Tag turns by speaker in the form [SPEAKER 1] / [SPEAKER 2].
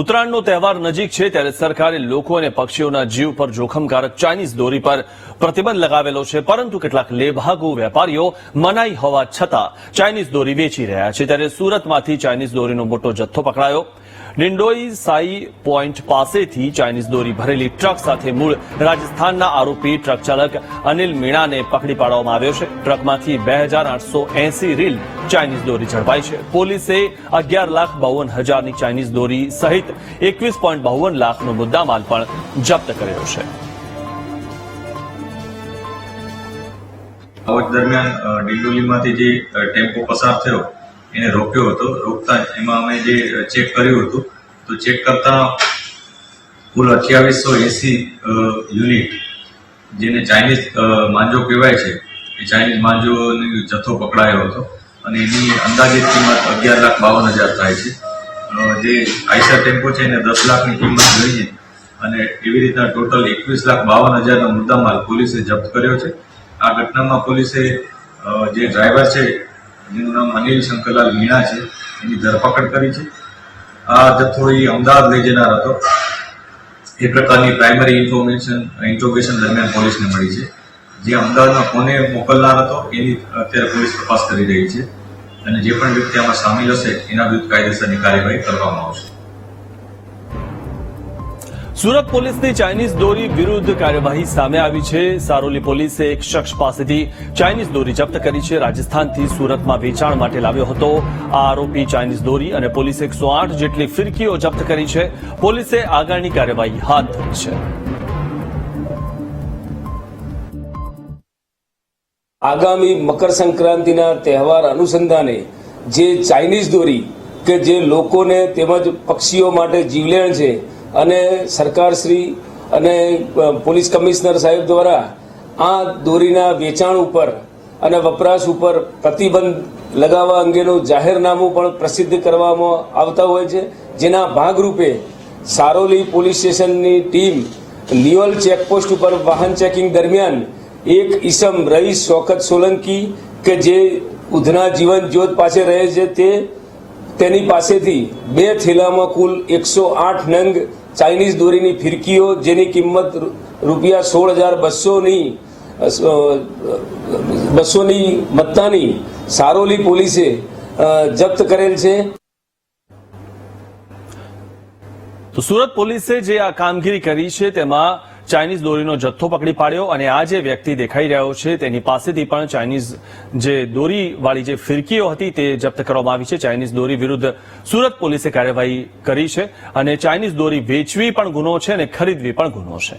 [SPEAKER 1] ઉત્તરાયણનો તહેવાર નજીક છે ત્યારે સરકારે લોકો અને પક્ષીઓના જીવ પર જોખમકારક ચાઇનીઝ દોરી પર પ્રતિબંધ લગાવેલો છે. પરંતુ કેટલાક લેભાગુ વેપારીઓ મનાઈ હોવા છતાં ચાઇનીઝ દોરી વેચી રહ્યા છે. ત્યારે સુરતમાંથી ચાઇનીઝ દોરીનો મોટો જથ્થો પકડાયો. ડિંડોઈ સાઈ પોઈન્ટ પાસેથી ચાઇનીઝ દોરી ભરેલી ટ્રક સાથે મૂળ રાજસ્થાનના આરોપી ટ્રક ચાલક અનિલ મીણાને પકડી પાડવામાં આવ્યો છે. ટ્રકમાંથી બે હજાર આઠસો એસી રીલ ચાઇનીઝ દોરી ઝડપાઈ છે. પોલીસે અગિયાર લાખ બાવન હજારની ચાઇનીઝ દોરી સહિત એકવીસ પોઈન્ટ બાવન લાખનો મુદ્દામાલ પણ જપ્ત કર્યો છે.
[SPEAKER 2] આવક દરમિયાન ડિંડોલીમાંથી જે ટેમ્પો પસાર થયો, એને રોક્યો હતો. રોકતા એમાં અમે જે ચેક કર્યું હતું, તો ચેક કરતા કુલ અઠ્યાવીસો એસી યુનિટ, જેને ચાઇનીઝ માંજો કહેવાય છે, એ ચાઇનીઝ માંજોનો જથ્થો પકડાયો હતો. અને એની અંદાજિત કિંમત અગિયાર લાખ બાવન હજાર થાય છે. જે આઈસર ટેમ્પો છે એને દસ લાખની કિંમત લઈને અને એવી રીતના ટોટલ એકવીસ લાખ બાવન હજારનો મુદ્દામાલ પોલીસે જપ્ત કર્યો છે. આ ઘટનામાં પોલીસે જે ડ્રાઈવર છે, જેનું નામ અનિલ શંકરલાલ મીણા છે, એની ધરપકડ કરી છે. આ જથ્થો એ અમદાવાદ લઈ જનાર હતો. એ પ્રકારની પ્રાઇમરી ઇન્ફોર્મેશન ઇન્ટ્રોગેશન દરમિયાન પોલીસને મળી છે. જે અમદાવાદમાં કોને મોકલનાર હતો, એની અત્યારે પોલીસ તપાસ કરી રહી છે. અને જે પણ વ્યક્તિ આમાં સામેલ હશે, એના વિરુદ્ધ કાયદેસરની કાર્યવાહી કરવામાં આવશે.
[SPEAKER 1] સુરત પોલીસની ચાઇનીઝ દોરી વિરુદ્ધ કાર્યવાહી સામે આવી છે. સારોલી પોલીસે એક શખ્સ પાસેથી ચાઇનીઝ દોરી જપ્ત કરી છે. રાજસ્થાનથી સુરતમાં વેચાણ માટે લાવ્યો હતો આ આરોપી ચાઇનીઝ દોરી અને પોલીસે એકસો જેટલી ફિરકીઓ જપ્ત કરી છે. પોલીસે આગળની કાર્યવાહી હાથ ધરી છે.
[SPEAKER 3] આગામી મકર સંક્રાંતિના તહેવાર અનુસંધાને જે ચાઇનીઝ દોરી કે જે લોકોને તેમજ પક્ષીઓ માટે જીવલેણ છે અને સરકારશ્રી અને પોલીસ કમિશનર સાહેબ દ્વારા આ દોરીના વેચાણ ઉપર અને વપરાશ ઉપર પ્રતિબંધ લગાવવા અંગેનું જાહેરનામું પણ પ્રસિદ્ધ કરવામાં આવતા હોય છે. જેના ભાગરૂપે સારોલી પોલીસ સ્ટેશનની ટીમ નિયોલ ચેકપોસ્ટ ઉપર વાહન ચેકિંગ દરમિયાન એક ઈસમ રઈસ શોકત સોલંકી કે જે ઉધના જીવન જ્યોત પાસે રહે છે તે તેની પાસેથી બે થેલામાં કુલ એકસો આઠ નંગ ચાઇનીઝ દોરીની ફિરકીઓ જેની કિંમત રૂપિયા સોળ હજાર બસોની બસોની મત્તાની સારોલી પોલીસે જપ્ત કરેલ છે.
[SPEAKER 1] તો સુરત પોલીસે જે આ કામગીરી કરી છે તેમાં ચાઇનીઝ દોરીનો જથ્થો પકડી પાડ્યો અને આ જે વ્યક્તિ દેખાઈ રહ્યો છે તેની પાસેથી પણ ચાઇનીઝ જે દોરીવાળી જે ફિરકીઓ હતી તે જપ્ત કરવામાં આવી છે. ચાઇનીઝ દોરી વિરુદ્ધ સુરત પોલીસે કાર્યવાહી કરી છે અને ચાઇનીઝ દોરી વેચવી પણ ગુનો છે અને ખરીદવી પણ ગુનો છે.